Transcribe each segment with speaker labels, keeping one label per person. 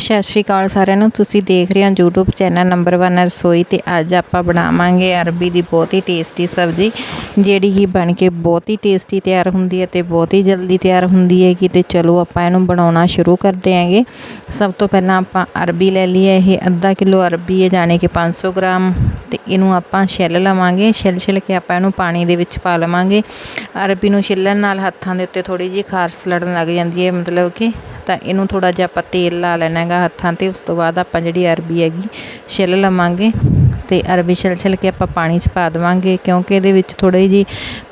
Speaker 1: ਸਤਿ ਸ਼੍ਰੀ ਅਕਾਲ ਸਾਰਿਆਂ ਨੂੰ। ਤੁਸੀਂ ਦੇਖ ਰਹੇ ਹੋ YouTube ਚੈਨਲ ਨੰਬਰ 1 ਰਸੋਈ ਤੇ ਅੱਜ ਆਪਾਂ ਬਣਾਵਾਂਗੇ ਅਰਬੀ ਦੀ ਬਹੁਤ ਹੀ ਟੇਸਟੀ ਸਬਜ਼ੀ, ਜਿਹੜੀ ਕਿ ਬਣ ਕੇ ਬਹੁਤ ਹੀ ਟੇਸਟੀ ਤਿਆਰ ਹੁੰਦੀ ਹੈ ਤੇ ਬਹੁਤ ਹੀ ਜਲਦੀ ਤਿਆਰ ਹੁੰਦੀ ਹੈ ਕਿ ਤੇ ਚਲੋ ਆਪਾਂ ਇਹਨੂੰ ਬਣਾਉਣਾ ਸ਼ੁਰੂ ਕਰਦੇ ਆਂਗੇ ਸਭ ਤੋਂ ਪਹਿਲਾਂ ਆਪਾਂ ਅਰਬੀ ਲੈ ਲਈ ਹੈ, ਇਹ ਅੱਧਾ ਕਿਲੋ ਅਰਬੀ ਹੈ, ਜਾਣੇ ਕਿ 500 ਗ੍ਰਾਮ। ਤੇ ਇਹਨੂੰ ਆਪਾਂ ਛਿੱਲ ਲਵਾਂਗੇ, ਛਿੱਲ ਛਿੱਲ ਕੇ ਆਪਾਂ ਇਹਨੂੰ ਪਾਣੀ ਦੇ ਵਿੱਚ ਪਾ ਲਵਾਂਗੇ। ਅਰਬੀ ਨੂੰ ਛਿੱਲਣ ਨਾਲ ਹੱਥਾਂ ਦੇ ਉੱਤੇ ਥੋੜੀ ਜਿਹੀ ਖਾਰਸ ਲੜਨ ਲੱਗ ਜਾਂਦੀ ਹੈ, ਮਤਲਬ ਕਿ ਤਾਂ ਇਹਨੂੰ ਥੋੜਾ ਜਿਹਾ ਆਪਾਂ ਤੇਲ ਲਾ ਲੈਣਾ ਹੈਗਾ ਹੱਥਾਂ ਤੇ, ਉਸ ਤੋਂ ਬਾਅਦ ਆਪਾਂ ਜਿਹੜੀ ਅਰਬੀ ਹੈਗੀ, ਛਿੱਲ ਲਵਾਂਗੇ ਤੇ ਅਰਬੀ ਛਿੱਲ ਛਿਲ ਕੇ ਆਪਾਂ ਪਾਣੀ 'ਚ ਪਾ ਦੇਵਾਂਗੇ, ਕਿਉਂਕਿ ਇਹਦੇ ਵਿੱਚ ਥੋੜੀ ਜੀ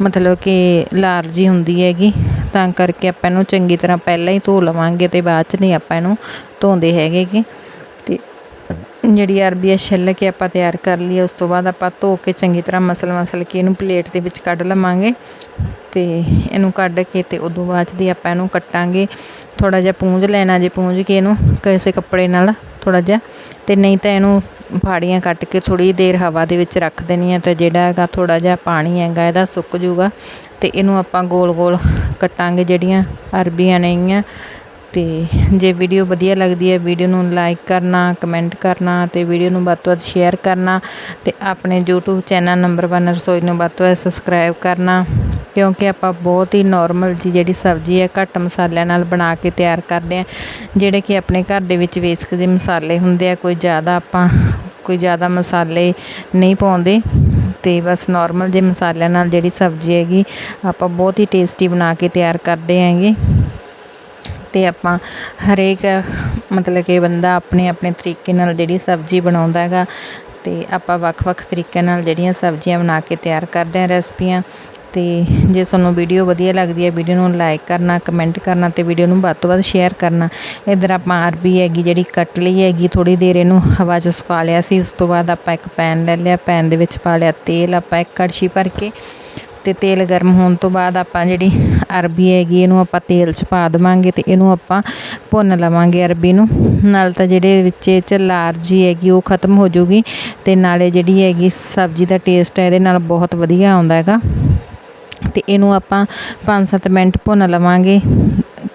Speaker 1: ਮਤਲਬ ਕਿ ਲਾਰਜੀ ਹੁੰਦੀ ਹੈਗੀ, ਤਾਂ ਕਰਕੇ ਆਪਾਂ ਇਹਨੂੰ ਚੰਗੀ ਤਰ੍ਹਾਂ ਪਹਿਲਾਂ ਹੀ ਧੋ ਲਵਾਂਗੇ ਤੇ ਬਾਅਦ 'ਚ ਨਹੀਂ ਆਪਾਂ ਇਹਨੂੰ ਧੋਂਦੇ ਹੈਗੇ ਕਿ ਤੇ ਜਿਹੜੀ ਅਰਬੀ ਹੈ ਛਿੱਲ ਕੇ ਆਪਾਂ ਤਿਆਰ ਕਰ ਲਈ, ਉਸ ਤੋਂ ਬਾਅਦ ਆਪਾਂ ਧੋ ਕੇ ਚੰਗੀ ਤਰ੍ਹਾਂ ਮਸਲ ਮਸਲ ਕੇ ਇਹਨੂੰ ਪਲੇਟ ਦੇ ਵਿੱਚ ਕੱਢ ਲਵਾਂਗੇ। ਅਤੇ ਇਹਨੂੰ ਕੱਢ ਕੇ ਤੇ ਉਦੋਂ ਬਾਅਦ ਦੀ ਆਪਾਂ ਇਹਨੂੰ ਕੱਟਾਂਗੇ। ਥੋੜ੍ਹਾ ਜਿਹਾ ਪੂੰਝ ਲੈਣਾ ਜੇ ਪੂੰਝ ਕੇ ਇਹਨੂੰ ਕਿਸੇ ਕੱਪੜੇ ਨਾਲ ਥੋੜ੍ਹਾ ਜਿਹਾ। ਅਤੇ ਨਹੀਂ ਤਾਂ ਇਹਨੂੰ ਫਾੜੀਆਂ ਕੱਟ ਕੇ ਥੋੜ੍ਹੀ ਦੇਰ ਹਵਾ ਦੇ ਵਿੱਚ ਰੱਖ ਦੇਣੀ ਹੈ ਤੇ ਜਿਹੜਾ ਹੈਗਾ ਥੋੜ੍ਹਾ ਜਿਹਾ ਪਾਣੀ ਹੈਗਾ ਇਹਦਾ ਸੁੱਕ ਜੂਗਾ ਅਤੇ ਇਹਨੂੰ ਆਪਾਂ ਗੋਲ ਗੋਲ ਕੱਟਾਂਗੇ ਜਿਹੜੀਆਂ ਅਰਬੀਆਂ ਨੇਗੀਆਂ ਅਤੇ ਜੇ ਵੀਡੀਓ ਵਧੀਆ ਲੱਗਦੀ ਹੈ ਵੀਡੀਓ ਨੂੰ ਲਾਈਕ ਕਰਨਾ, ਕਮੈਂਟ ਕਰਨਾ ਅਤੇ ਵੀਡੀਓ ਨੂੰ ਵੱਧ ਤੋਂ ਵੱਧ ਸ਼ੇਅਰ ਕਰਨਾ ਅਤੇ ਆਪਣੇ YouTube ਚੈਨਲ ਨੰਬਰ 1 ਰਸੋਈ ਨੂੰ ਵੱਧ ਤੋਂ ਵੱਧ ਸਬਸਕ੍ਰਾਈਬ ਕਰਨਾ। ਕਿਉਂਕਿ ਆਪਾਂ ਬਹੁਤ ਹੀ ਨੋਰਮਲ ਜੀ ਜਿਹੜੀ ਸਬਜ਼ੀ ਹੈ, ਘੱਟ ਮਸਾਲਿਆਂ ਨਾਲ ਬਣਾ ਕੇ ਤਿਆਰ ਕਰਦੇ ਹਾਂ। ਜਿਹੜੇ ਕਿ ਆਪਣੇ ਘਰ ਦੇ ਵਿੱਚ ਵੇਸਕ ਜਿਹੇ ਮਸਾਲੇ ਹੁੰਦੇ ਆ, ਕੋਈ ਜ਼ਿਆਦਾ ਆਪਾਂ, ਕੋਈ ਜ਼ਿਆਦਾ ਮਸਾਲੇ ਨਹੀਂ ਪਾਉਂਦੇ। ਅਤੇ ਬਸ ਨੋਰਮਲ ਜਿਹੇ ਮਸਾਲਿਆਂ ਨਾਲ ਜਿਹੜੀ ਸਬਜ਼ੀ ਹੈਗੀ, ਆਪਾਂ ਬਹੁਤ ਹੀ ਟੇਸਟੀ ਬਣਾ ਕੇ ਤਿਆਰ ਕਰਦੇ ਹੈਗੇ। ਅਤੇ ਆਪਾਂ ਹਰੇਕ, ਮਤਲਬ ਕਿ ਬੰਦਾ ਆਪਣੇ ਆਪਣੇ ਤਰੀਕੇ ਨਾਲ ਜਿਹੜੀ ਸਬਜ਼ੀ ਬਣਾਉਂਦਾ ਹੈਗਾ ਅਤੇ ਆਪਾਂ ਵੱਖ-ਵੱਖ ਤਰੀਕੇ ਨਾਲ ਜਿਹੜੀਆਂ ਸਬਜ਼ੀਆਂ ਬਣਾ ਕੇ ਤਿਆਰ ਕਰਦੇ ਹਾਂ, ਰੈਸਪੀਆਂ ਤੇ ਜੇ ਤੁਹਾਨੂੰ ਵੀਡੀਓ ਵਧੀਆ ਲੱਗਦੀ ਹੈ, ਵੀਡੀਓ ਨੂੰ ਲਾਈਕ ਕਰਨਾ ਕਮੈਂਟ ਕਰਨਾ ਤੇ ਵੀਡੀਓ ਨੂੰ ਵੱਧ ਤੋਂ ਵੱਧ ਸ਼ੇਅਰ ਕਰਨਾ। ਇਧਰ ਆਪਾਂ ਅਰਬੀ ਹੈਗੀ, ਜਿਹੜੀ ਕੱਟ ਲਈ ਹੈਗੀ ਥੋੜੀ ਦੇਰ ਇਹਨੂੰ ਹਵਾ 'ਚ ਸੁਕਾ ਲਿਆ ਸੀ, ਉਸ ਤੋਂ ਬਾਅਦ ਆਪਾਂ ਇੱਕ ਪੈਨ ਲੈ ਲਿਆ ਪੈਨ ਦੇ ਵਿੱਚ ਪਾ ਲਿਆ ਤੇਲ, ਆਪਾਂ ਇੱਕ ਕੜਛੀ ਭਰ ਕੇ ਤੇ ਤੇਲ ਗਰਮ ਹੋਣ ਤੋਂ ਬਾਅਦ ਆਪਾਂ ਜਿਹੜੀ ਅਰਬੀ ਹੈਗੀ, ਇਹਨੂੰ ਆਪਾਂ ਤੇਲ 'ਚ ਪਾ ਦੇਵਾਂਗੇ ਤੇ ਇਹਨੂੰ ਆਪਾਂ ਭੁੰਨ ਲਵਾਂਗੇ ਅਰਬੀ ਨੂੰ। ਨਾਲ ਤਾਂ ਜਿਹੜੇ ਵਿੱਚ ਇਹ 'ਚ ਲਾਰਜੀ ਹੈਗੀ, ਉਹ ਖਤਮ ਹੋ ਜੂਗੀ ਤੇ ਨਾਲੇ ਜਿਹੜੀ ਹੈਗੀ ਸਬਜ਼ੀ ਦਾ ਟੇਸਟ ਹੈ, ਇਹਦੇ ਨਾਲ ਬਹੁਤ ਵਧੀਆ ਆਉਂਦਾ ਹੈਗਾ। ਤੇ ਇਹਨੂੰ ਆਪਾਂ 5-7 ਮਿੰਟ ਭੁੰਨ ਲਵਾਂਗੇ।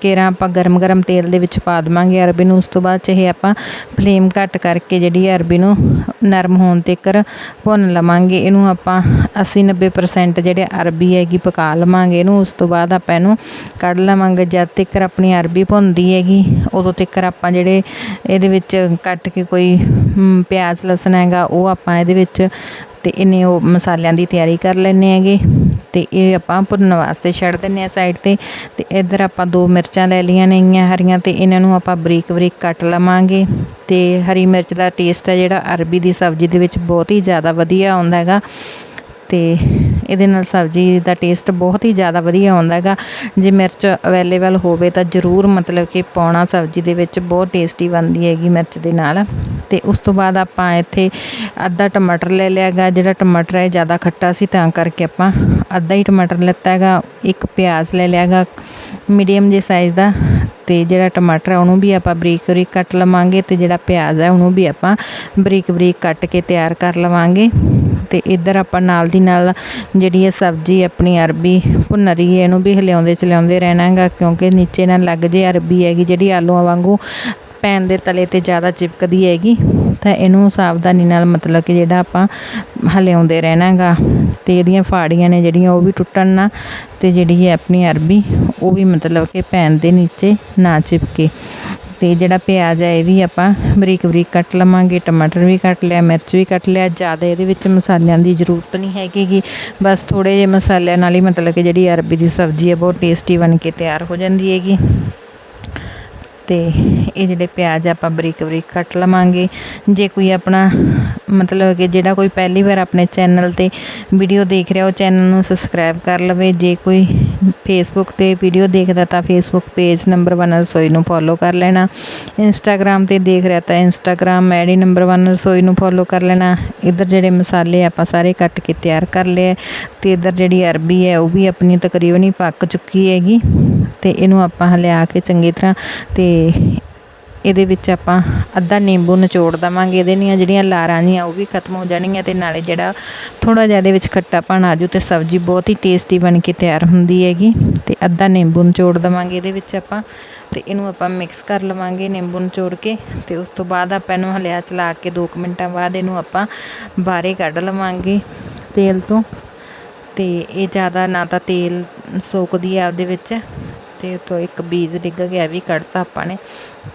Speaker 1: ਕੇਰਾ ਆਪਾਂ ਗਰਮ ਗਰਮ ਤੇਲ ਦੇ ਵਿੱਚ ਪਾ ਦੇਵਾਂਗੇ ਅਰਬੀ ਨੂੰ। ਉਸ ਤੋਂ ਬਾਅਦ ਚ ਇਹ ਆਪਾਂ ਫਲੇਮ ਘੱਟ ਕਰਕੇ ਜਿਹੜੀ ਅਰਬੀ ਨੂੰ ਨਰਮ ਹੋਣ ਤੱਕਰ ਭੁੰਨ ਲਵਾਂਗੇ। ਇਹਨੂੰ ਆਪਾਂ 80-90% ਜਿਹੜੇ ਅਰਬੀ ਹੈਗੀ ਪਕਾ ਲਵਾਂਗੇ ਇਹਨੂੰ। ਉਸ ਤੋਂ ਬਾਅਦ ਆਪਾਂ ਇਹਨੂੰ ਕੱਢ ਲਵਾਂਗੇ। ਜਦ ਤੱਕ ਆਪਣੀ ਅਰਬੀ ਭੁੰਨਦੀ ਹੈਗੀ, ਉਦੋਂ ਤੱਕ ਆਪਾਂ ਜਿਹੜੇ ਇਹਦੇ ਵਿੱਚ ਕੱਟ ਕੇ ਕੋਈ ਪਿਆਜ਼, ਲਸਣ ਹੈਗਾ, ਉਹ ਆਪਾਂ ਇਹਦੇ ਵਿੱਚ ਅਤੇ ਇਹਨੇ ਉਹ ਮਸਾਲਿਆਂ ਦੀ ਤਿਆਰੀ ਕਰ ਲੈਂਦੇ ਹੈਗੇ। ਤੇ ਇਹ ਆਪਾਂ ਭੁੰਨਣ ਵਾਸਤੇ ਛੱਡ ਦਿੰਨੇ ਆ ਸਾਈਡ ਤੇ। ਤੇ ਇੱਧਰ ਆਪਾਂ ਦੋ ਮਿਰਚਾਂ ਲੈ ਲਈਆਂ ਨੇਗੀਆਂ ਹਰੀਆਂ ਤੇ ਇਹਨਾਂ ਨੂੰ ਆਪਾਂ ਬਰੀਕ ਬਰੀਕ ਕੱਟ ਲਵਾਂਗੇ। ਤੇ ਹਰੀ ਮਿਰਚ ਦਾ ਟੇਸਟ ਆ ਜਿਹੜਾ ਅਰਬੀ ਦੀ ਸਬਜ਼ੀ ਦੇ ਵਿੱਚ ਬਹੁਤ ਹੀ ਜ਼ਿਆਦਾ ਵਧੀਆ ਆਉਂਦਾ ਹੈਗਾ। ਤੇ ਇਹਦੇ ਨਾਲ ਸਬਜ਼ੀ ਦਾ ਟੇਸਟ ਬਹੁਤ ਹੀ ਜ਼ਿਆਦਾ ਵਧੀਆ ਆਉਂਦਾ ਹੈਗਾ। ਜੇ ਮਿਰਚ ਅਵੇਲੇਬਲ ਹੋਵੇ ਤਾਂ ਜ਼ਰੂਰ ਮਤਲਬ ਕਿ ਪਾਉਣਾ, ਸਬਜ਼ੀ ਦੇ ਵਿੱਚ ਬਹੁਤ ਟੇਸਟੀ ਬਣਦੀ ਹੈਗੀ ਮਿਰਚ ਦੇ ਨਾਲ। ਅਤੇ ਉਸ ਤੋਂ ਬਾਅਦ ਆਪਾਂ ਇੱਥੇ ਅੱਧਾ ਟਮਾਟਰ ਲੈ ਲਿਆ ਹੈਗਾ, ਜਿਹੜਾ ਟਮਾਟਰ ਹੈ ਜ਼ਿਆਦਾ ਖੱਟਾ ਸੀ, ਤਾਂ ਕਰਕੇ ਆਪਾਂ ਅੱਧਾ ਹੀ ਟਮਾਟਰ ਲਿੱਤਾ ਹੈਗਾ। ਇੱਕ ਪਿਆਜ਼ ਲੈ ਲਿਆ ਹੈਗਾ, ਮੀਡੀਅਮ ਜੇ ਸਾਈਜ਼ ਦਾ। ਅਤੇ ਜਿਹੜਾ ਟਮਾਟਰ ਹੈ, ਉਹਨੂੰ ਵੀ ਆਪਾਂ ਬਰੀਕ ਬਰੀਕ ਕੱਟ ਲਵਾਂਗੇ ਅਤੇ ਜਿਹੜਾ ਪਿਆਜ਼ ਹੈ, ਉਹਨੂੰ ਵੀ ਆਪਾਂ ਬਰੀਕ ਬਰੀਕ ਕੱਟ ਕੇ ਤਿਆਰ ਕਰ ਲਵਾਂਗੇ। ਅਤੇ ਇੱਧਰ ਆਪਾਂ ਨਾਲ ਦੀ ਨਾਲ ਜਿਹੜੀ ਇਹ ਸਬਜ਼ੀ ਆਪਣੀ ਅਰਬੀ ਭੁੰਨ ਰਹੀ ਹੈ, ਇਹਨੂੰ ਵੀ ਹਿਲਾਉਂਦੇ ਚਲਾਉਂਦੇ ਰਹਿਣਾ ਗਾ ਕਿਉਂਕਿ ਨੀਚੇ ਨਾ ਲੱਗ ਜੇ ਅਰਬੀ ਹੈਗੀ, ਜਿਹੜੀ ਆਲੂਆਂ ਵਾਂਗੂ ਪੈਨ ਦੇ ਤਲੇ ਤੇ ਜ਼ਿਆਦਾ ਚਿਪਕਦੀ ਹੈਗੀ, ਤਾਂ ਇਹਨੂੰ ਸਾਵਧਾਨੀ ਨਾਲ ਮਤਲਬ ਕਿ ਜਿਹੜਾ ਆਪਾਂ ਹਲਿਆਉਂਦੇ ਰਹਿਣਾ ਗਾ ਤੇ ਇਹਦੀਆਂ ਫਾੜੀਆਂ ਨੇ ਜਿਹੜੀਆਂ ਉਹ ਵੀ ਟੁੱਟਣ ਨਾ, ਤੇ ਜਿਹੜੀ ਹੈ ਆਪਣੀ ਅਰਬੀ ਉਹ ਵੀ ਮਤਲਬ ਕਿ ਪੈਨ ਦੇ ਨੀਚੇ ਨਾ ਚਿਪਕੇ। ਤੇ ਜਿਹੜਾ ਪਿਆਜ਼ ਹੈ, ਇਹ ਵੀ ਆਪਾਂ ਬਰੀਕ ਬਰੀਕ ਕੱਟ ਲਵਾਂਗੇ, ਟਮਾਟਰ ਵੀ ਕੱਟ ਲਿਆ, ਮਿਰਚ ਵੀ ਕੱਟ ਲਿਆ, ਜ਼ਿਆਦਾ ਇਹਦੇ ਵਿੱਚ ਮਸਾਲਿਆਂ ਦੀ ਜ਼ਰੂਰਤ ਨਹੀਂ ਹੈਗੀ ਗੀ। ਬਸ ਥੋੜੇ ਜਿਹੇ ਮਸਾਲਿਆਂ ਨਾਲ ਹੀ ਮਤਲਬ ਕਿ ਜਿਹੜੀ ਅਰਬੀ ਦੀ ਸਬਜ਼ੀ ਹੈ, ਬਹੁਤ ਟੇਸਟੀ ਬਣ ਕੇ ਤਿਆਰ ਹੋ ਜਾਂਦੀ ਹੈਗੀ। ਤੇ ਇਹ ਜਿਹੜੇ ਪਿਆਜ਼ ਆਪਾਂ ਬਰੀਕ ਬਰੀਕ ਕੱਟ ਲਵਾਂਗੇ। ਜੇ ਕੋਈ ਆਪਣਾ ਮਤਲਬ ਕਿ ਜਿਹੜਾ ਕੋਈ ਪਹਿਲੀ ਵਾਰ ਆਪਣੇ ਚੈਨਲ ਤੇ ਵੀਡੀਓ ਦੇਖ ਰਿਹਾ, ਉਹ ਚੈਨਲ ਨੂੰ ਸਬਸਕ੍ਰਾਈਬ ਕਰ ਲਵੇ। ਜੇ ਕੋਈ ਫੇਸਬੁੱਕ ਤੇ ਵੀਡੀਓ ਦੇਖਦਾ ਤਾਂ ਫੇਸਬੁੱਕ ਪੇਜ ਨੰਬਰ 1 ਰਸੋਈ ਨੂੰ ਫੋਲੋ ਕਰ ਲੈਣਾ। ਇੰਸਟਾਗ੍ਰam ਤੇ ਦੇਖ ਰਿਹਾ ਤਾਂ ਇੰਸਟਾਗ੍ਰam ਆਈਡੀ ਨੰਬਰ 1 ਰਸੋਈ ਨੂੰ ਫੋਲੋ ਕਰ ਲੈਣਾ। ਇੱਧਰ ਜਿਹੜੇ ਮਸਾਲੇ ਆਪਾਂ ਸਾਰੇ ਕੱਟ ਕੇ ਤਿਆਰ ਕਰ ਲਏ ਤੇ ਇੱਧਰ ਜਿਹੜੀ ਅਰਬੀ ਹੈ, ਉਹ ਵੀ ਆਪਣੀ ਤਕਰੀਬਨ ਹੀ ਪੱਕ ਚੁੱਕੀ ਹੈਗੀ। ਤੇ ਇਹਨੂੰ ਆਪਾਂ ਹਲਿਆ ਕੇ ਚੰਗੀ ਤਰ੍ਹਾਂ ਤੇ ਇਹਦੇ ਵਿੱਚ ਆਪਾਂ ਅੱਧਾ ਨਿੰਬੂ ਨਿਚੋੜ ਦੇਵਾਂਗੇ। ਇਹਦੇ ਦੀਆਂ ਜਿਹੜੀਆਂ ਲਾਰਾਂ ਜੀਆਂ, ਉਹ ਵੀ ਖਤਮ ਹੋ ਜਾਣਗੀਆਂ ਅਤੇ ਨਾਲੇ ਜਿਹੜਾ ਥੋੜ੍ਹਾ ਜਿਹਾ ਇਹਦੇ ਵਿੱਚ ਖੱਟਾਪਣ ਆ ਜੂ ਅਤੇ ਸਬਜ਼ੀ ਬਹੁਤ ਹੀ ਟੇਸਟੀ ਬਣ ਕੇ ਤਿਆਰ ਹੁੰਦੀ ਹੈਗੀ। ਅਤੇ ਅੱਧਾ ਨਿੰਬੂ ਨਿਚੋੜ ਦੇਵਾਂਗੇ ਇਹਦੇ ਵਿੱਚ ਆਪਾਂ ਅਤੇ ਇਹਨੂੰ ਆਪਾਂ ਮਿਕਸ ਕਰ ਲਵਾਂਗੇ ਨਿੰਬੂ ਨਿਚੋੜ ਕੇ ਅਤੇ ਉਸ ਤੋਂ ਬਾਅਦ ਆਪਾਂ ਇਹਨੂੰ ਹਲਿਆ ਚਲਾ ਕੇ 2 ਮਿੰਟਾਂ ਬਾਅਦ ਇਹਨੂੰ ਆਪਾਂ ਬਾਹਰੇ ਕੱਢ ਲਵਾਂਗੇ ਤੇਲ ਤੋਂ। ਅਤੇ ਇਹ ਜ਼ਿਆਦਾ ਨਾ ਤਾਂ ਤੇਲ ਸੋਕਦੀ ਆ ਉਹਦੇ ਵਿੱਚ। ਤੇ ਉੱਤੋਂ ਇੱਕ ਬੀਜ ਡਿੱਗ ਗਿਆ ਵੀ ਕੱਢਤਾ ਆਪਾਂ ਨੇ।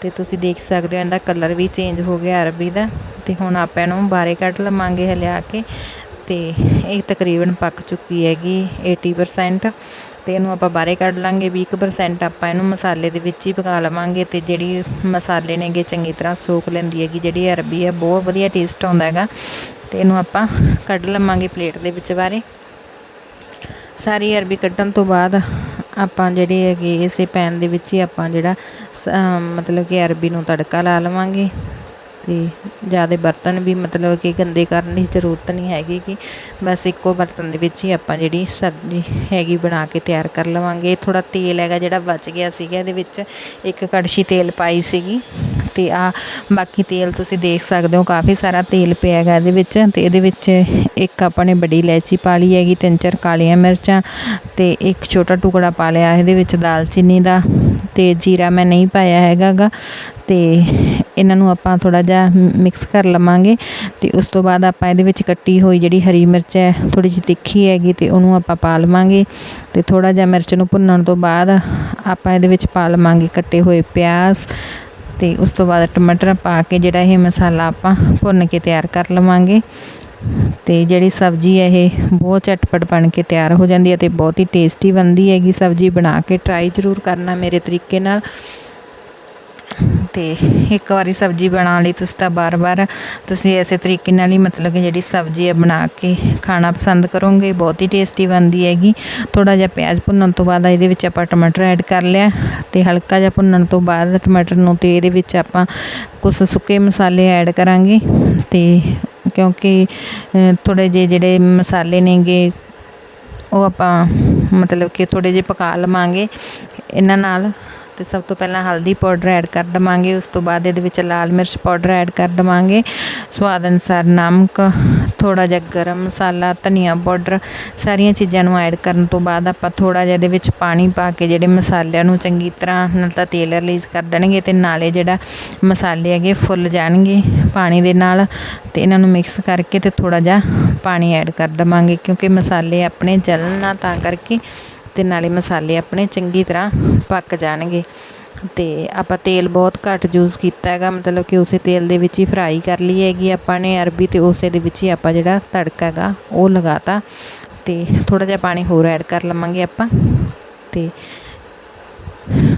Speaker 1: ਤੇ ਤੁਸੀਂ ਦੇਖ ਸਕਦੇ ਹੋ, ਇਹਦਾ ਕਲਰ ਵੀ ਚੇਂਜ ਹੋ ਗਿਆ ਅਰਬੀ ਦਾ। ਤੇ ਹੁਣ ਆਪਾਂ ਇਹਨੂੰ ਬਾਹਰੇ ਕੱਢ ਲਵਾਂਗੇ ਹਲਿਆ ਕੇ। ਤੇ ਇਹ ਤਕਰੀਬਨ ਪੱਕ ਚੁੱਕੀ ਹੈਗੀ 80% ਤੇ ਇਹਨੂੰ ਆਪਾਂ ਬਾਹਰੇ ਕੱਢ ਲਾਂਗੇ 20% ਆਪਾਂ ਇਹਨੂੰ ਮਸਾਲੇ ਦੇ ਵਿੱਚ ਹੀ ਪਕਾ ਲਵਾਂਗੇ। ਤੇ ਜਿਹੜੀ ਮਸਾਲੇ ਨੇਗੇ ਚੰਗੀ ਤਰ੍ਹਾਂ ਸੋਖ ਲੈਂਦੀ ਹੈਗੀ, ਜਿਹੜੀ ਅਰਬੀ ਹੈ, ਬਹੁਤ ਵਧੀਆ ਟੇਸਟ ਆਉਂਦਾ ਹੈਗਾ। ਤੇ ਇਹਨੂੰ ਆਪਾਂ ਕੱਢ ਲਵਾਂਗੇ ਪਲੇਟ ਦੇ ਵਿੱਚ ਬਾਰੇ ਸਾਰੀ ਅਰਬੀ ਕੱਢਣ ਤੋਂ ਬਾਅਦ ਆਪਾਂ ਜਿਹੜੇ ਹੈਗੇ ਇਸੇ ਪੈਨ ਦੇ ਵਿੱਚ ਹੀ ਆਪਾਂ ਜਿਹੜਾ ਸ- ਮਤਲਬ ਕਿ ਅਰਬੀ ਨੂੰ ਤੜਕਾ ਲਾ ਲਵਾਂਗੇ। ਅਤੇ ਜ਼ਿਆਦਾ ਬਰਤਨ ਵੀ ਮਤਲਬ ਕਿ ਗੰਦੇ ਕਰਨ ਦੀ ਜ਼ਰੂਰਤ ਨਹੀਂ ਹੈਗੀ ਕਿ ਬਸ ਇੱਕੋ ਬਰਤਨ ਦੇ ਵਿੱਚ ਹੀ ਆਪਾਂ ਜਿਹੜੀ ਸਬਜ਼ੀ ਹੈਗੀ ਬਣਾ ਕੇ ਤਿਆਰ ਕਰ ਲਵਾਂਗੇ। ਥੋੜ੍ਹਾ ਤੇਲ ਹੈਗਾ ਜਿਹੜਾ ਬਚ ਗਿਆ ਸੀਗਾ, ਇਹਦੇ ਵਿੱਚ ਇੱਕ ਕੜਛੀ ਤੇਲ ਪਾਈ ਸੀਗੀ। ਤੇ ਆ ਬਾਕੀ ਤੇਲ ਤੁਸੀਂ ਦੇਖ ਸਕਦੇ ਹੋ, ਕਾਫੀ ਸਾਰਾ ਤੇਲ ਪਿਆ ਹੈਗਾ ਇਹਦੇ ਵਿੱਚ ਤੇ ਇਹਦੇ ਵਿੱਚ ਇੱਕ ਆਪਾਂ ਨੇ ਵੱਡੀ ਇਲਾਇਚੀ ਪਾ ਲਈ ਹੈਗੀ, ਤਿੰਨ ਚਾਰ ਕਾਲੀਆਂ ਮਿਰਚਾਂ ਤੇ ਇੱਕ ਛੋਟਾ ਟੁਕੜਾ ਪਾ ਲਿਆ ਇਹਦੇ ਵਿੱਚ ਦਾਲਚੀਨੀ ਦਾ ਤੇ ਜੀਰਾ ਮੈਂ ਨਹੀਂ ਪਾਇਆ ਹੈਗਾ ਗਾ ਤੇ ਇਹਨਾਂ ਨੂੰ ਆਪਾਂ ਥੋੜਾ ਜਿਹਾ ਮਿਕਸ ਕਰ ਲਵਾਂਗੇ ਤੇ ਉਸ ਤੋਂ ਬਾਅਦ ਆਪਾਂ ਇਹਦੇ ਵਿੱਚ ਕੱਟੀ ਹੋਈ ਜਿਹੜੀ ਹਰੀ ਮਿਰਚ ਹੈ ਥੋੜੀ ਜਿਹੀ ਤਿੱਖੀ ਹੈਗੀ ਤੇ ਉਹਨੂੰ ਆਪਾਂ ਪਾ ਲਵਾਂਗੇ ਤੇ ਥੋੜਾ ਜਿਹਾ ਮਿਰਚ ਨੂੰ ਭੁੰਨਣ ਤੋਂ ਬਾਅਦ ਆਪਾਂ ਇਹਦੇ ਵਿੱਚ ਪਾ ਲਵਾਂਗੇ ਕੱਟੇ ਹੋਏ ਪਿਆਜ਼ ਤੇ ਉਸ ਤੋਂ ਬਾਅਦ ਟਮਾਟਰ ਪਾ ਕੇ ਜਿਹੜਾ ਇਹ ਮਸਾਲਾ ਆਪਾਂ ਭੁੰਨ ਕੇ ਤਿਆਰ ਕਰ ਲਵਾਂਗੇ। ਤੇ ਜਿਹੜੀ ਸਬਜ਼ੀ ਹੈ ਇਹ ਬਹੁਤ ਝਟਪਟ ਬਣ ਕੇ ਤਿਆਰ ਹੋ ਜਾਂਦੀ ਹੈ ਤੇ ਬਹੁਤ ਹੀ ਟੇਸਟੀ ਬਣਦੀ ਹੈਗੀ ਸਬਜ਼ੀ। ਬਣਾ ਕੇ ਟਰਾਈ ਜ਼ਰੂਰ ਕਰਨਾ ਮੇਰੇ ਤਰੀਕੇ ਨਾਲ। ਤੇ ਇੱਕ ਵਾਰੀ ਸਬਜ਼ੀ ਬਣਾਉਣ ਲਈ ਤੁਸੀਂ ਤਾਂ ਬਾਰ-ਬਾਰ ਤੁਸੀਂ ਐਸੇ ਤਰੀਕੇ ਨਾਲ ਹੀ ਮਤਲਬ ਕਿ ਜਿਹੜੀ ਸਬਜ਼ੀ ਹੈ ਬਣਾ ਕੇ ਖਾਣਾ ਪਸੰਦ ਕਰੋਗੇ, ਬਹੁਤ ਹੀ ਟੇਸਟੀ ਬਣਦੀ ਹੈਗੀ। ਥੋੜਾ ਜਿਹਾ ਪਿਆਜ਼ ਭੁੰਨਣ ਤੋਂ ਬਾਅਦ ਇਹਦੇ ਵਿੱਚ ਆਪਾਂ ਟਮਾਟਰ ਐਡ ਕਰ ਲਿਆ ਤੇ ਹਲਕਾ ਜਿਹਾ ਭੁੰਨਣ ਤੋਂ ਬਾਅਦ ਟਮਾਟਰ ਨੂੰ ਤੇ ਇਹਦੇ ਵਿੱਚ ਆਪਾਂ ਕੁਝ ਸੁੱਕੇ ਮਸਾਲੇ ਐਡ ਕਰਾਂਗੇ ਤੇ ਕਿਉਂਕਿ ਥੋੜੇ ਜਿਹੇ ਜਿਹੜੇ ਮਸਾਲੇ ਨੇਗੇ, ਉਹ ਆਪਾਂ ਮਤਲਬ ਕਿ ਥੋੜੇ ਜਿਹੇ ਪਕਾ ਲਵਾਂਗੇ। ਇਹਨਾਂ ਨਾਲ ਤੇ ਸਭ ਤੋਂ ਪਹਿਲਾਂ ਹਲਦੀ ਪਾਊਡਰ ਐਡ ਕਰ ਦਵਾਂਗੇ, ਉਸ ਤੋਂ ਬਾਅਦ ਇਹਦੇ ਵਿੱਚ ਲਾਲ ਮਿਰਚ ਪਾਊਡਰ ਐਡ ਕਰ ਦਵਾਂਗੇ। ਸਵਾਦ ਅਨੁਸਾਰ ਨਮਕ ਥੋੜਾ ਜਿਹਾ ਗਰਮ ਮਸਾਲਾ, ਧਨੀਆ ਪਾਊਡਰ, ਸਾਰੀਆਂ ਚੀਜ਼ਾਂ ਨੂੰ ਐਡ ਕਰਨ ਤੋਂ ਬਾਅਦ ਆਪਾਂ ਥੋੜਾ ਜਿਹਾ ਇਹਦੇ ਵਿੱਚ ਪਾਣੀ ਪਾ ਕੇ ਜਿਹੜੇ ਮਸਾਲਿਆਂ ਨੂੰ ਚੰਗੀ ਤਰ੍ਹਾਂ ਨਾਲ ਤਾਂ ਤੇਲ ਰਿਲੀਜ਼ ਕਰ ਦੇਣਗੇ ਤੇ ਨਾਲੇ ਜਿਹੜਾ ਮਸਾਲੇ ਹੈਗੇ ਫੁੱਲ ਜਾਣਗੇ ਪਾਣੀ ਦੇ ਨਾਲ ਤੇ ਇਹਨਾਂ ਨੂੰ ਮਿਕਸ ਕਰਕੇ ਤੇ ਥੋੜਾ ਜਿਹਾ ਪਾਣੀ ਐਡ ਕਰ ਦਵਾਂਗੇ ਕਿਉਂਕਿ ਮਸਾਲੇ ਆਪਣੇ ਜਲਣ ਨਾ ਤਾਂ ਕਰਕੇ ਅਤੇ ਨਾਲੇ ਮਸਾਲੇ ਆਪਣੇ ਚੰਗੀ ਤਰ੍ਹਾਂ ਪੱਕ ਜਾਣਗੇ। ਅਤੇ ਆਪਾਂ ਤੇਲ ਬਹੁਤ ਘੱਟ ਯੂਜ਼ ਕੀਤਾ ਹੈਗਾ, ਮਤਲਬ ਕਿ ਉਸੇ ਤੇਲ ਦੇ ਵਿੱਚ ਹੀ ਫਰਾਈ ਕਰ ਲਈ ਹੈਗੀ ਆਪਾਂ ਨੇ ਅਰਬੀ ਅਤੇ ਉਸੇ ਦੇ ਵਿੱਚ ਹੀ ਆਪਾਂ ਜਿਹੜਾ ਤੜਕਾ ਹੈਗਾ ਉਹ ਲਗਾਤਾ। ਅਤੇ ਥੋੜ੍ਹਾ ਜਿਹਾ ਪਾਣੀ ਹੋਰ ਐਡ ਕਰ ਲਵਾਂਗੇ ਆਪਾਂ। ਅਤੇ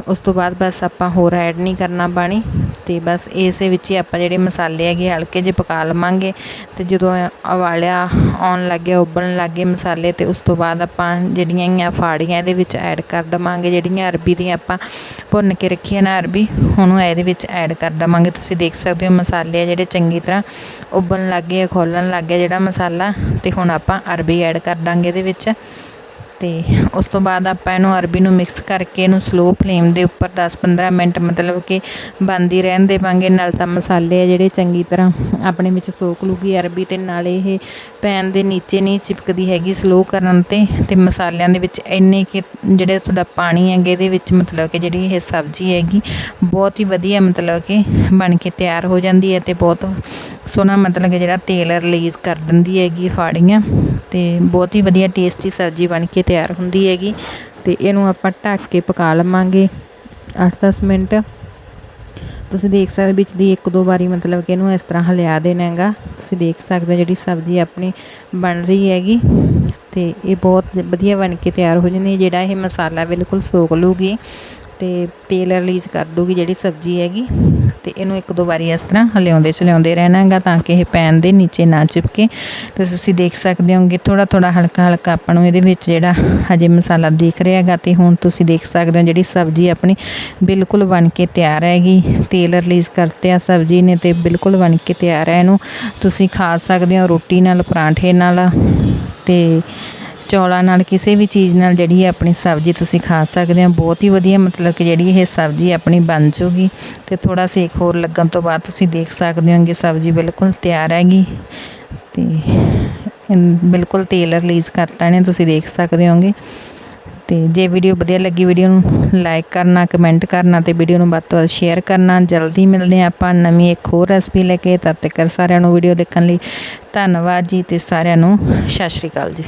Speaker 1: ਉਸ ਤੋਂ ਬਾਅਦ ਬਸ ਆਪਾਂ ਹੋਰ ਐਡ ਨਹੀਂ ਕਰਨਾ ਪਾਣੀ। ਤੇ ਬਸ ਇਸੇ ਵਿੱਚ ਹੀ ਆਪਾਂ ਜਿਹੜੇ ਮਸਾਲੇ ਹੈਗੇ ਹਲਕੇ ਜਿਹੇ ਪਕਾ ਲਵਾਂਗੇ ਤੇ ਜਦੋਂ ਉਬਾਲਿਆ ਆਉਣ ਲੱਗ ਲੱਗੇ ਉਬਲਣ ਗਏ ਮਸਾਲੇ ਤੇ ਉਸ ਤੋਂ ਬਾਅਦ ਆਪਾਂ ਜਿਹੜੀਆਂ ਹੈਗੀਆਂ ਫਾੜੀਆਂ ਇਹਦੇ ਵਿੱਚ ਐਡ ਕਰ ਦਵਾਂਗੇ, ਜਿਹੜੀਆਂ ਅਰਬੀ ਦੀਆਂ ਆਪਾਂ ਭੁੰਨ ਕੇ ਰੱਖੀਆਂ ਨਾ ਅਰਬੀ, ਉਹਨੂੰ ਇਹਦੇ ਵਿੱਚ ਐਡ ਕਰ ਦਵਾਂਗੇ। ਤੁਸੀਂ ਦੇਖ ਸਕਦੇ ਹੋ ਮਸਾਲੇ ਆ ਜਿਹੜੇ ਚੰਗੀ ਤਰ੍ਹਾਂ ਉਬਲਣ ਗਏ ਖੋਲਣ ਲੱਗ ਗਿਆ ਜਿਹੜਾ ਮਸਾਲਾ, ਤੇ ਹੁਣ ਆਪਾਂ ਅਰਬੀ ਐਡ ਕਰ ਦਾਂਗੇ ਇਹਦੇ ਵਿੱਚ। ਤੇ ਉਸ ਤੋਂ ਬਾਅਦ ਆਪਾਂ ਇਹਨੂੰ ਅਰਬੀ ਨੂੰ ਮਿਕਸ ਕਰਕੇ ਇਹਨੂੰ ਸਲੋ ਫਲੇਮ ਦੇ ਉੱਪਰ 10-15 ਮਿੰਟ ਮਤਲਬ ਕਿ ਬੰਦੀ ਰਹਿਣ ਦੇਵਾਂਗੇ। ਨਾਲ ਤਾਂ ਮਸਾਲੇ ਆ ਜਿਹੜੇ ਚੰਗੀ ਤਰ੍ਹਾਂ ਆਪਣੇ ਵਿੱਚ ਸੋਕ ਲੂਗੀ ਅਰਬੀ ਤੇ ਨਾਲੇ ਇਹ ਪੈਨ ਦੇ ਨੀਚੇ ਨਹੀਂ ਚਿਪਕਦੀ ਹੈਗੀ ਸਲੋ ਕਰਨ ਤੇ ਤੇ ਮਸਾਲਿਆਂ ਦੇ ਵਿੱਚ ਇੰਨੇ ਕਿ ਜਿਹੜੇ ਤੁਹਾਡਾ ਪਾਣੀ ਹੈਗੇ ਇਹਦੇ ਵਿੱਚ ਮਤਲਬ ਕਿ ਜਿਹੜੀ ਇਹ ਸਬਜ਼ੀ ਹੈਗੀ ਬਹੁਤ ਹੀ ਵਧੀਆ ਮਤਲਬ ਕਿ ਬਣ ਕੇ ਤਿਆਰ ਹੋ ਜਾਂਦੀ ਹੈ ਤੇ ਬਹੁਤ ਸੋਹਣਾ ਮਤਲਬ ਕਿ ਜਿਹੜਾ ਤੇਲ ਰਿਲੀਜ਼ ਕਰ ਦਿੰਦੀ ਹੈਗੀ ਫਾੜੀਆਂ ਤੇ ਬਹੁਤ ਹੀ ਵਧੀਆ ਟੇਸਟੀ ਸਬਜ਼ੀ ਬਣ ਕੇ ਤਿਆਰ ਹੁੰਦੀ ਹੈਗੀ ਤੇ ਇਹਨੂੰ ਆਪਾਂ ਢੱਕ ਕੇ ਪਕਾ ਲਵਾਂਗੇ 8-10 ਮਿੰਟ। ਤੁਸੀਂ ਦੇਖ ਸਕਦੇ ਵਿੱਚ ਦੀ ਇੱਕ ਦੋ ਵਾਰੀ ਮਤਲਬ ਕਿ ਇਹਨੂੰ ਇਸ ਤਰ੍ਹਾਂ ਹਿਲਾ ਦੇਣਾ ਹੈਗਾ। ਤੁਸੀਂ ਦੇਖ ਸਕਦੇ ਹੋ ਜਿਹੜੀ ਸਬਜ਼ੀ ਆਪਣੀ ਬਣ ਰਹੀ ਹੈਗੀ ਤੇ ਇਹ ਬਹੁਤ ਵਧੀਆ ਬਣ ਕੇ ਤਿਆਰ ਹੋ ਜਾਂਦੀ ਹੈ। ਜਿਹੜਾ ਇਹ ਮਸਾਲਾ ਬਿਲਕੁਲ ਸੋਕ ਲੂਗੀ ਅਤੇ ਤੇਲ ਰਿਲੀਜ਼ ਕਰ ਦੂਗੀ ਜਿਹੜੀ ਸਬਜ਼ੀ ਹੈਗੀ ਅਤੇ ਇਹਨੂੰ ਇੱਕ ਦੋ ਵਾਰੀ ਇਸ ਤਰ੍ਹਾਂ ਹਲਿਆਉਂਦੇ ਚਲਾਉਂਦੇ ਰਹਿਣਾ ਹੈਗਾ ਤਾਂ ਕਿ ਇਹ ਪੈਨ ਦੇ ਨੀਚੇ ਨਾ ਚਿਪਕੇ। ਤੇ ਤੁਸੀਂ ਦੇਖ ਸਕਦੇ ਹੋਗੇ ਥੋੜਾ ਥੋੜਾ ਹਲਕਾ ਹਲਕਾ ਆਪਾਂ ਨੂੰ ਇਹਦੇ ਵਿੱਚ ਜਿਹੜਾ ਹਜੇ ਮਸਾਲਾ ਦਿਖ ਰਿਹਾ ਹੈਗਾ ਤੇ ਹੁਣ ਤੁਸੀਂ ਦੇਖ ਸਕਦੇ ਹੋ ਜਿਹੜੀ ਸਬਜ਼ੀ ਆਪਣੀ ਬਿਲਕੁਲ ਬਣ ਕੇ ਤਿਆਰ ਹੈਗੀ। ਤੇਲ ਰਿਲੀਜ਼ ਕਰਤੇ ਆ ਸਬਜ਼ੀ ਨੇ ਤੇ ਬਿਲਕੁਲ ਬਣ ਕੇ ਤਿਆਰ ਹੈ ਇਹਨੂੰ। ਤੁਸੀਂ ਖਾ ਸਕਦੇ ਹੋ ਰੋਟੀ ਨਾਲ, ਪਰਾਂਠੇ ਨਾਲ ਤੇ ਚੌਲਾਂ ਨਾਲ ਕਿਸੇ ਵੀ ਚੀਜ਼ ਨਾਲ ਜਿਹੜੀ ਹੈ ਆਪਣੀ ਸਬਜ਼ੀ ਤੁਸੀਂ ਖਾ ਸਕਦੇ ਹੋ। ਬਹੁਤ ਹੀ ਵਧੀਆ ਮਤਲਬ ਕਿ ਜਿਹੜੀ ਇਹ ਸਬਜ਼ੀ ਆਪਣੀ ਬਣ ਜੂਗੀ ਤੇ ਥੋੜਾ ਸੇਕ ਹੋਰ ਲੱਗਣ ਤੋਂ ਬਾਅਦ ਤੁਸੀਂ ਦੇਖ ਸਕਦੇ ਹੋਗੇ ਸਬਜ਼ੀ ਬਿਲਕੁਲ ਤਿਆਰ ਹੈਗੀ ਤੇ ਬਿਲਕੁਲ ਤੇਲ ਰਿਲੀਜ਼ ਕਰਤਾ ਨੇ ਤੁਸੀਂ ਦੇਖ ਸਕਦੇ ਹੋਗੇ। ਤੇ ਜੇ ਵੀਡੀਓ ਵਧੀਆ ਲੱਗੀ, ਵੀਡੀਓ ਨੂੰ ਲਾਈਕ ਕਰਨਾ, ਕਮੈਂਟ ਕਰਨਾ ਤੇ ਵੀਡੀਓ ਨੂੰ ਵੱਧ ਤੋਂ ਵੱਧ ਸ਼ੇਅਰ ਕਰਨਾ। ਜਲਦੀ ਮਿਲਦੇ ਹਾਂ ਆਪਾਂ ਨਵੀਂ ਇੱਕ ਹੋਰ ਰੈਸਪੀ ਲੈ ਕੇ। ਤਦ ਤੱਕ ਸਾਰਿਆਂ ਨੂੰ ਵੀਡੀਓ ਦੇਖਣ ਲਈ ਧੰਨਵਾਦ ਜੀ ਤੇ ਸਾਰਿਆਂ ਨੂੰ ਸਤਿ ਸ਼੍ਰੀ ਅਕਾਲ ਜੀ।